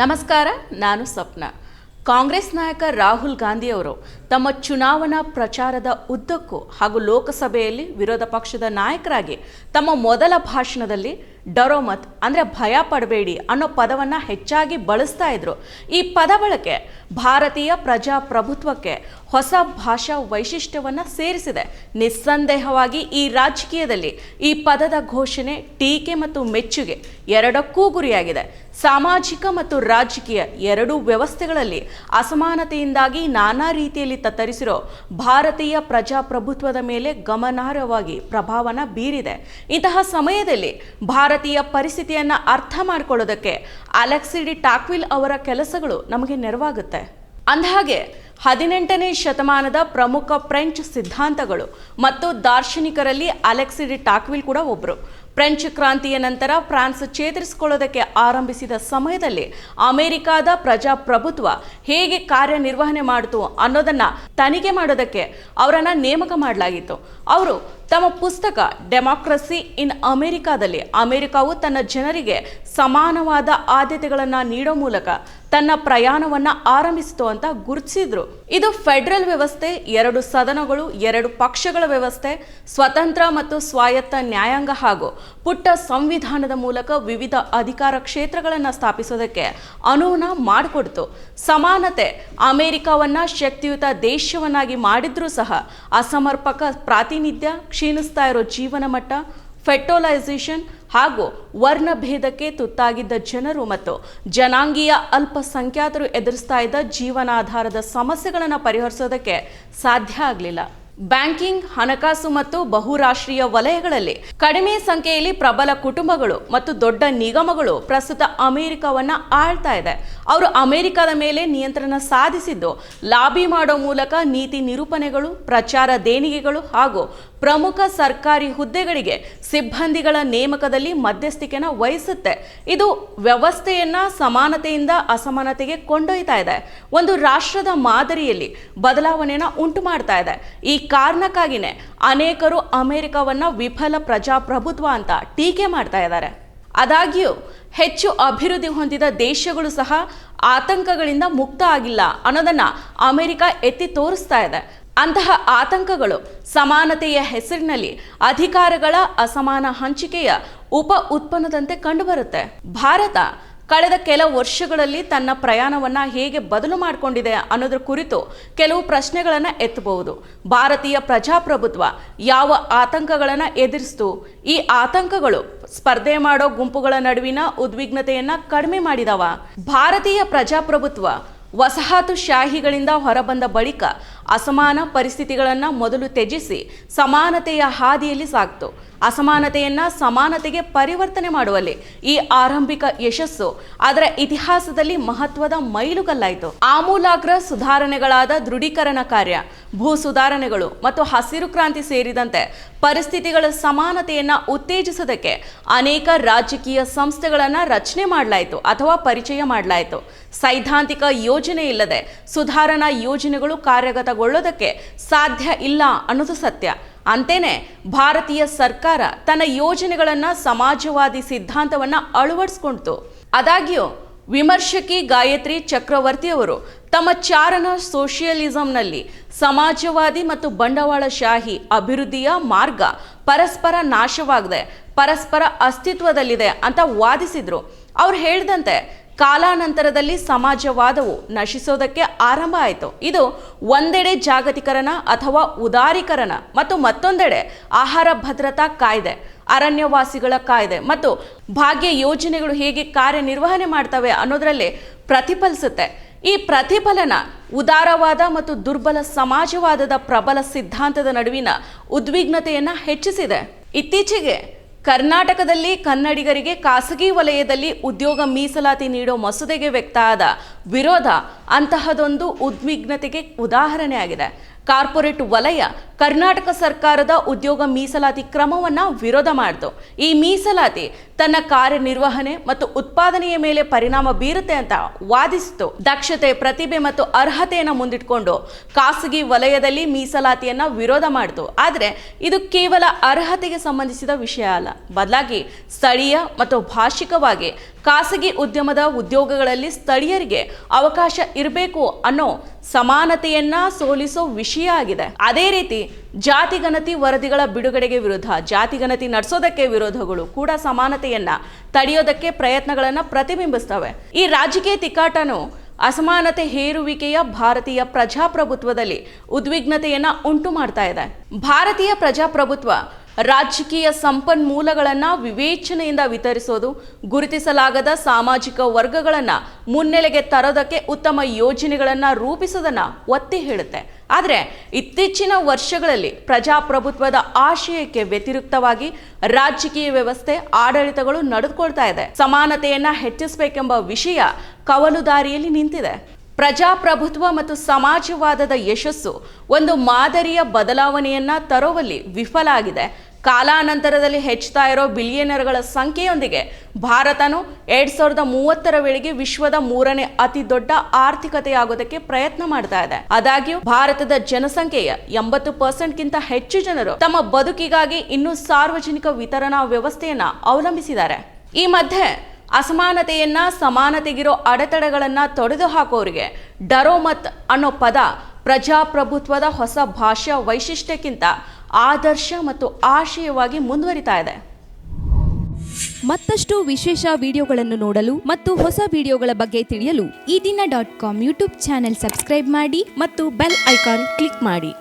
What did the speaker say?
ನಮಸ್ಕಾರ ನಾನು ಸ್ವಪ್ನ. ಕಾಂಗ್ರೆಸ್ ನಾಯಕ ರಾಹುಲ್ ಗಾಂಧಿಯವರು ತಮ್ಮ ಚುನಾವಣಾ ಪ್ರಚಾರದ ಉದ್ದಕ್ಕೂ ಹಾಗೂ ಲೋಕಸಭೆಯಲ್ಲಿ ವಿರೋಧ ಪಕ್ಷದ ನಾಯಕರಾಗಿ ತಮ್ಮ ಮೊದಲ ಭಾಷಣದಲ್ಲಿ ಡರೋಮತ್, ಅಂದರೆ ಭಯ ಪಡಬೇಡಿ ಅನ್ನೋ ಪದವನ್ನು ಹೆಚ್ಚಾಗಿ ಬಳಸ್ತಾ ಇದ್ರು. ಈ ಪದ ಬಳಕೆ ಭಾರತೀಯ ಪ್ರಜಾಪ್ರಭುತ್ವಕ್ಕೆ ಹೊಸ ಭಾಷಾ ವೈಶಿಷ್ಟ್ಯವನ್ನು ಸೇರಿಸಿದೆ. ನಿಸ್ಸಂದೇಹವಾಗಿ ಈ ರಾಜಕೀಯದಲ್ಲಿ ಈ ಪದದ ಘೋಷಣೆ ಟೀಕೆ ಮತ್ತು ಮೆಚ್ಚುಗೆ ಎರಡಕ್ಕೂ ಗುರಿಯಾಗಿದೆ. ಸಾಮಾಜಿಕ ಮತ್ತು ರಾಜಕೀಯ ಎರಡೂ ವ್ಯವಸ್ಥೆಗಳಲ್ಲಿ ಅಸಮಾನತೆಯಿಂದಾಗಿ ನಾನಾ ರೀತಿಯಲ್ಲಿ ತತ್ತರಿಸಿರೋ ಭಾರತೀಯ ಪ್ರಜಾಪ್ರಭುತ್ವದ ಮೇಲೆ ಗಮನಾರ್ಹವಾಗಿ ಪ್ರಭಾವನ ಬೀರಿದೆ. ಇಂತಹ ಸಮಯದಲ್ಲಿ ಭಾರತೀಯ ಪರಿಸ್ಥಿತಿಯನ್ನು ಅರ್ಥ ಮಾಡಿಕೊಳ್ಳೋದಕ್ಕೆ ಅಲೆಕ್ಸಿಡಿ ಟಾಕ್ವಿಲ್ ಅವರ ಕೆಲಸಗಳು ನಮಗೆ ನೆರವಾಗುತ್ತೆ. ಅಂದಹಾಗೆ, ಹದಿನೆಂಟನೇ ಶತಮಾನದ ಪ್ರಮುಖ ಫ್ರೆಂಚ್ ಸಿದ್ಧಾಂತಗಳು ಮತ್ತು ದಾರ್ಶನಿಕರಲ್ಲಿ ಅಲೆಕ್ಸಿಡಿ ಟಾಕ್ವಿಲ್ ಕೂಡ ಒಬ್ಬರು ಫ್ರೆಂಚ್ ಕ್ರಾಂತಿಯ ನಂತರ ಫ್ರಾನ್ಸ್ ಚೇತರಿಸಿಕೊಳ್ಳೋದಕ್ಕೆ ಆರಂಭಿಸಿದ ಸಮಯದಲ್ಲಿ ಅಮೆರಿಕಾದ ಪ್ರಜಾಪ್ರಭುತ್ವ ಹೇಗೆ ಕಾರ್ಯನಿರ್ವಹಣೆ ಮಾಡಿತು ಅನ್ನೋದನ್ನು ತನಿಖೆ ಮಾಡೋದಕ್ಕೆ ಅವರನ್ನು ನೇಮಕ ಮಾಡಲಾಗಿತ್ತು. ಅವರು ತಮ್ಮ ಪುಸ್ತಕ ಡೆಮಾಕ್ರಸಿ ಇನ್ ಅಮೆರಿಕಾದಲ್ಲಿ ಅಮೆರಿಕಾವು ತನ್ನ ಜನರಿಗೆ ಸಮಾನವಾದ ಆದ್ಯತೆಗಳನ್ನು ನೀಡೋ ಮೂಲಕ ತನ್ನ ಪ್ರಯಾಣವನ್ನ ಆರಂಭಿಸಿತು ಅಂತ ಗುರುತಿಸಿದ್ರು. ಇದು ಫೆಡರಲ್ ವ್ಯವಸ್ಥೆ, ಎರಡು ಸದನಗಳು, ಎರಡು ಪಕ್ಷಗಳ ವ್ಯವಸ್ಥೆ, ಸ್ವತಂತ್ರ ಮತ್ತು ಸ್ವಾಯತ್ತ ನ್ಯಾಯಾಂಗ ಹಾಗೂ ಪುಟ್ಟ ಸಂವಿಧಾನದ ಮೂಲಕ ವಿವಿಧ ಅಧಿಕಾರ ಕ್ಷೇತ್ರಗಳನ್ನು ಸ್ಥಾಪಿಸೋದಕ್ಕೆ ಅನುವನ ಮಾಡಿಕೊಡ್ತು. ಸಮಾನತೆ, ಅಮೆರಿಕವನ್ನ ಶಕ್ತಿಯುತ ದೇಶವನ್ನಾಗಿ ಮಾಡಿದ್ರೂ ಸಹ ಅಸಮರ್ಪಕ ಪ್ರಾತಿನಿಧ್ಯ ಕ್ಷೀಣಿಸ್ತಾ ಇರೋ ಜೀವನ ಮಟ್ಟ ಫೆಟೋಲೈಸೇಷನ್ ಹಾಗೂ ವರ್ಣಭೇದಕ್ಕೆ ತುತ್ತಾಗಿದ್ದ ಜನರು ಮತ್ತು ಜನಾಂಗೀಯ ಅಲ್ಪಸಂಖ್ಯಾತರು ಎದುರಿಸ್ತಾ ಇದ್ದ ಜೀವನಾಧಾರದ ಸಮಸ್ಯೆಗಳನ್ನು ಪರಿಹರಿಸೋದಕ್ಕೆ ಸಾಧ್ಯ ಆಗಲಿಲ್ಲ. ಬ್ಯಾಂಕಿಂಗ್, ಹಣಕಾಸು ಮತ್ತು ಬಹುರಾಷ್ಟ್ರೀಯ ವಲಯಗಳಲ್ಲಿ ಕಡಿಮೆ ಸಂಖ್ಯೆಯಲ್ಲಿ ಪ್ರಬಲ ಕುಟುಂಬಗಳು ಮತ್ತು ದೊಡ್ಡ ನಿಗಮಗಳು ಪ್ರಸ್ತುತ ಅಮೆರಿಕವನ್ನ ಆಳ್ತಾ ಇದೆ. ಅವರು ಅಮೆರಿಕದ ಮೇಲೆ ನಿಯಂತ್ರಣ ಸಾಧಿಸಿದ್ದು, ಲಾಬಿ ಮಾಡೋ ಮೂಲಕ ನೀತಿ ನಿರೂಪಣೆಗಳು, ಪ್ರಚಾರ ದೇಣಿಗೆಗಳು ಹಾಗೂ ಪ್ರಮುಖ ಸರ್ಕಾರಿ ಹುದ್ದೆಗಳಿಗೆ ಸಿಬ್ಬಂದಿಗಳ ನೇಮಕದಲ್ಲಿ ಮಧ್ಯಸ್ಥಿಕೆನ ವಹಿಸುತ್ತೆ. ಇದು ವ್ಯವಸ್ಥೆಯನ್ನ ಸಮಾನತೆಯಿಂದ ಅಸಮಾನತೆಗೆ ಕೊಂಡೊಯ್ತಾ ಇದೆ. ಒಂದು ರಾಷ್ಟ್ರದ ಮಾದರಿಯಲ್ಲಿ ಬದಲಾವಣೆನ ಉಂಟು ಮಾಡ್ತಾ ಇದೆ. ಈ ಕಾರಣಕ್ಕಾಗಿನೇ ಅನೇಕರು ಅಮೆರಿಕವನ್ನ ವಿಫಲ ಪ್ರಜಾಪ್ರಭುತ್ವ ಅಂತ ಟೀಕೆ ಮಾಡ್ತಾ ಇದ್ದಾರೆ. ಆದಾಗ್ಯೂ ಹೆಚ್ಚು ಅಭಿವೃದ್ಧಿ ಹೊಂದಿದ ದೇಶಗಳು ಸಹ ಆತಂಕಗಳಿಂದ ಮುಕ್ತ ಆಗಿಲ್ಲ ಅನ್ನೋದನ್ನ ಅಮೆರಿಕ ಎತ್ತಿ ತೋರಿಸ್ತಾ ಇದೆ. ಅಂತಹ ಆತಂಕಗಳು ಸಮಾನತೆಯ ಹೆಸರಿನಲ್ಲಿ ಅಧಿಕಾರಗಳ ಅಸಮಾನ ಹಂಚಿಕೆಯ ಉಪ ಉತ್ಪನ್ನದಂತೆ ಕಂಡುಬರುತ್ತೆ. ಭಾರತ ಕಳೆದ ಕೆಲ ವರ್ಷಗಳಲ್ಲಿ ತನ್ನ ಪ್ರಯಾಣವನ್ನ ಹೇಗೆ ಬದಲು ಮಾಡಿಕೊಂಡಿದೆ ಅನ್ನೋದ್ರ ಕುರಿತು ಕೆಲವು ಪ್ರಶ್ನೆಗಳನ್ನು ಎತ್ತಬಹುದು. ಭಾರತೀಯ ಪ್ರಜಾಪ್ರಭುತ್ವ ಯಾವ ಆತಂಕಗಳನ್ನು ಎದುರಿಸಿತು? ಈ ಆತಂಕಗಳು ಸ್ಪರ್ಧೆ ಮಾಡೋ ಗುಂಪುಗಳ ನಡುವಿನ ಉದ್ವಿಗ್ನತೆಯನ್ನು ಕಡಿಮೆ ಮಾಡಿದವ? ಭಾರತೀಯ ಪ್ರಜಾಪ್ರಭುತ್ವ ವಸಾಹತುಶಾಹಿಗಳಿಂದ ಹೊರಬಂದ ಬಳಿಕ ಅಸಮಾನ ಪರಿಸ್ಥಿತಿಗಳನ್ನು ಮೊದಲು ತ್ಯಜಿಸಿ ಸಮಾನತೆಯ ಹಾದಿಯಲ್ಲಿ ಸಾಕ್ತು ಅಸಮಾನತೆಯನ್ನು ಸಮಾನತೆಗೆ ಪರಿವರ್ತನೆ ಮಾಡುವಲ್ಲಿ ಈ ಆರಂಭಿಕ ಯಶಸ್ಸು ಅದರ ಇತಿಹಾಸದಲ್ಲಿ ಮಹತ್ವದ ಮೈಲುಗಲ್ಲಾಯಿತು. ಆಮೂಲಾಗ್ರ ಸುಧಾರಣೆಗಳಾದ ದೃಢೀಕರಣ ಕಾರ್ಯ, ಭೂ ಸುಧಾರಣೆಗಳು ಮತ್ತು ಹಸಿರು ಕ್ರಾಂತಿ ಸೇರಿದಂತೆ ಪರಿಸ್ಥಿತಿಗಳ ಸಮಾನತೆಯನ್ನು ಉತ್ತೇಜಿಸೋದಕ್ಕೆ ಅನೇಕ ರಾಜಕೀಯ ಸಂಸ್ಥೆಗಳನ್ನು ರಚನೆ ಮಾಡಲಾಯಿತು ಅಥವಾ ಪರಿಚಯ ಮಾಡಲಾಯಿತು. ಸೈದ್ಧಾಂತಿಕ ಯೋಜನೆ ಇಲ್ಲದೆ ಸುಧಾರಣಾ ಯೋಜನೆಗಳು ಕಾರ್ಯಗತಗೊಳ್ಳೋದಕ್ಕೆ ಸಾಧ್ಯ ಇಲ್ಲ ಅನ್ನೋದು ಸತ್ಯ. ಅಂತೇನೆ ಭಾರತೀಯ ಸರ್ಕಾರ ತನ್ನ ಯೋಜನೆಗಳನ್ನು ಸಮಾಜವಾದಿ ಸಿದ್ಧಾಂತವನ್ನು ಅಳವಡಿಸ್ಕೊಳ್ತು ಆದಾಗ್ಯೂ ವಿಮರ್ಶಕಿ ಗಾಯತ್ರಿ ಚಕ್ರವರ್ತಿ ಅವರು ತಮ್ಮ ಚಾರಣ ಸೋಷಿಯಲಿಸಂನಲ್ಲಿ ಸಮಾಜವಾದಿ ಮತ್ತು ಬಂಡವಾಳಶಾಹಿ ಅಭಿವೃದ್ಧಿಯ ಮಾರ್ಗ ಪರಸ್ಪರ ನಾಶವಾಗದೆ, ಪರಸ್ಪರ ಅಸ್ತಿತ್ವದಲ್ಲಿದೆ ಅಂತ ವಾದಿಸಿದರು. ಅವ್ರು ಹೇಳಿದಂತೆ ಕಾಲಾನಂತರದಲ್ಲಿ ಸಮಾಜವಾದವು ನಶಿಸೋದಕ್ಕೆ ಆರಂಭ ಆಯಿತು. ಇದು ಒಂದೆಡೆ ಜಾಗತೀಕರಣ ಅಥವಾ ಉದಾರೀಕರಣ ಮತ್ತು ಮತ್ತೊಂದೆಡೆ ಆಹಾರ ಭದ್ರತಾ ಕಾಯ್ದೆ, ಅರಣ್ಯವಾಸಿಗಳ ಕಾಯ್ದೆ ಮತ್ತು ಭಾಗ್ಯ ಯೋಜನೆಗಳು ಹೇಗೆ ಕಾರ್ಯನಿರ್ವಹಣೆ ಮಾಡ್ತವೆ ಅನ್ನೋದರಲ್ಲಿ ಪ್ರತಿಫಲಿಸುತ್ತೆ. ಈ ಪ್ರತಿಫಲನ ಉದಾರವಾದ ಮತ್ತು ದುರ್ಬಲ ಸಮಾಜವಾದದ ಪ್ರಬಲ ಸಿದ್ಧಾಂತದ ನಡುವಿನ ಉದ್ವಿಗ್ನತೆಯನ್ನು ಹೆಚ್ಚಿಸಿದೆ. ಇತ್ತೀಚೆಗೆ ಕರ್ನಾಟಕದಲ್ಲಿ ಕನ್ನಡಿಗರಿಗೆ ಖಾಸಗಿ ವಲಯದಲ್ಲಿ ಉದ್ಯೋಗ ಮೀಸಲಾತಿ ನೀಡೋ ಮಸೂದೆಗೆ ವ್ಯಕ್ತ ಆದ ವಿರೋಧ ಅಂತಹದೊಂದು ಉದ್ವಿಗ್ನತೆಗೆ ಉದಾಹರಣೆಯಾಗಿದೆ. ಕಾರ್ಪೊರೇಟ್ ವಲಯ ಕರ್ನಾಟಕ ಸರ್ಕಾರದ ಉದ್ಯೋಗ ಮೀಸಲಾತಿ ಕ್ರಮವನ್ನು ವಿರೋಧ ಮಾಡಿತು. ಈ ಮೀಸಲಾತಿ ತನ್ನ ಕಾರ್ಯನಿರ್ವಹಣೆ ಮತ್ತು ಉತ್ಪಾದನೆಯ ಮೇಲೆ ಪರಿಣಾಮ ಬೀರುತ್ತೆ ಅಂತ ವಾದಿಸಿತು. ದಕ್ಷತೆ, ಪ್ರತಿಭೆ ಮತ್ತು ಅರ್ಹತೆಯನ್ನು ಮುಂದಿಟ್ಕೊಂಡು ಖಾಸಗಿ ವಲಯದಲ್ಲಿ ಮೀಸಲಾತಿಯನ್ನು ವಿರೋಧ ಮಾಡಿತು. ಆದರೆ ಇದು ಕೇವಲ ಅರ್ಹತೆಗೆ ಸಂಬಂಧಿಸಿದ ವಿಷಯ ಅಲ್ಲ. ಬದಲಾಗಿ ಸ್ಥಳೀಯ ಮತ್ತು ಭಾಷಿಕವಾಗಿ ಖಾಸಗಿ ಉದ್ಯಮದ ಉದ್ಯೋಗಗಳಲ್ಲಿ ಸ್ಥಳೀಯರಿಗೆ ಅವಕಾಶ ಇರಬೇಕು ಅನ್ನೋ ಸಮಾನತೆಯನ್ನ ಸೋಲಿಸೋ ವಿಷಯ ಆಗಿದೆ. ಅದೇ ರೀತಿ ಜಾತಿಗಣತಿ ವರದಿಗಳ ಬಿಡುಗಡೆಗೆ ವಿರುದ್ಧ ಜಾತಿಗಣತಿ ನಡೆಸೋದಕ್ಕೆ ವಿರೋಧಗಳು ಕೂಡ ಸಮಾನತೆಯನ್ನ ತಡೆಯೋದಕ್ಕೆ ಪ್ರಯತ್ನಗಳನ್ನ ಪ್ರತಿಬಿಂಬಿಸ್ತವೆ. ಈ ರಾಜಕೀಯ ತಿಕ್ಕಾಟನು ಅಸಮಾನತೆ ಹೇರುವಿಕೆಯ ಭಾರತೀಯ ಪ್ರಜಾಪ್ರಭುತ್ವದಲ್ಲಿ ಉದ್ವಿಗ್ನತೆಯನ್ನ ಉಂಟು ಮಾಡ್ತಾ ಇದೆ. ಭಾರತೀಯ ಪ್ರಜಾಪ್ರಭುತ್ವ ರಾಜಕೀಯ ಸಂಪನ್ಮೂಲಗಳನ್ನು ವಿವೇಚನೆಯಿಂದ ವಿತರಿಸೋದು, ಗುರುತಿಸಲಾಗದ ಸಾಮಾಜಿಕ ವರ್ಗಗಳನ್ನು ಮುನ್ನೆಲೆಗೆ ತರೋದಕ್ಕೆ ಉತ್ತಮ ಯೋಜನೆಗಳನ್ನು ರೂಪಿಸೋದನ್ನು ಒತ್ತಿ ಹೇಳುತ್ತೆ. ಆದರೆ ಇತ್ತೀಚಿನ ವರ್ಷಗಳಲ್ಲಿ ಪ್ರಜಾಪ್ರಭುತ್ವದ ಆಶಯಕ್ಕೆ ವ್ಯತಿರಿಕ್ತವಾಗಿ ರಾಜಕೀಯ ವ್ಯವಸ್ಥೆ, ಆಡಳಿತಗಳು ನಡೆದುಕೊಳ್ತಾ ಇದೆ. ಸಮಾನತೆಯನ್ನ ಹೆಚ್ಚಿಸಬೇಕೆಂಬ ವಿಷಯ ಕವಲುದಾರಿಯಲ್ಲಿ ನಿಂತಿದೆ. ಪ್ರಜಾಪ್ರಭುತ್ವ ಮತ್ತು ಸಮಾಜವಾದದ ಯಶಸ್ಸು ಒಂದು ಮಾದರಿಯ ಬದಲಾವಣೆಯನ್ನ ತರುವಲ್ಲಿ ವಿಫಲ ಆಗಿದೆ. ಕಾಲಾನಂತರದಲ್ಲಿ ಹೆಚ್ಚುತ್ತಾ ಇರೋ ಬಿಲಿಯನರ್ಗಳ ಸಂಖ್ಯೆಯೊಂದಿಗೆ ಭಾರತನು ಎರಡ್ ಸಾವಿರದ ಮೂವತ್ತರ ವೇಳೆಗೆ ವಿಶ್ವದ ಮೂರನೇ ಅತಿ ದೊಡ್ಡ ಆರ್ಥಿಕತೆಯಾಗೋದಕ್ಕೆ ಪ್ರಯತ್ನ ಮಾಡ್ತಾ ಇದೆ. ಆದಾಗ್ಯೂ ಭಾರತದ ಜನಸಂಖ್ಯೆಯ ಎಂಬತ್ತು ಪರ್ಸೆಂಟ್ಗಿಂತ ಹೆಚ್ಚು ಜನರು ತಮ್ಮ ಬದುಕಿಗಾಗಿ ಇನ್ನೂ ಸಾರ್ವಜನಿಕ ವಿತರಣಾ ವ್ಯವಸ್ಥೆಯನ್ನ ಅವಲಂಬಿಸಿದ್ದಾರೆ. ಈ ಮಧ್ಯೆ ಅಸಮಾನತೆಯನ್ನ ಸಮಾನತೆಗಿರೋ ಅಡೆತಡೆಗಳನ್ನ ತೊಡೆದು ಹಾಕೋರಿಗೆ ಡರೋಮತ್ ಅನ್ನೋ ಪದ ಪ್ರಜಾಪ್ರಭುತ್ವದ ಹೊಸ ಭಾಷಾ ವೈಶಿಷ್ಟ್ಯಕ್ಕಿಂತ ಆದರ್ಶ ಮತ್ತು ಆಶಯವಾಗಿ ಮುಂದುವರಿತಾ ಇದೆ. ಮತ್ತಷ್ಟು ವಿಶೇಷ ವಿಡಿಯೋಗಳನ್ನು ನೋಡಲು ಮತ್ತು ಹೊಸ ವಿಡಿಯೋಗಳ ಬಗ್ಗೆ ತಿಳಿಯಲು ಈ ದಿನ dot com YouTube channel subscribe ಮಾಡಿ ಮತ್ತು ಬೆಲ್ ಐಕಾನ್ ಕ್ಲಿಕ್ ಮಾಡಿ.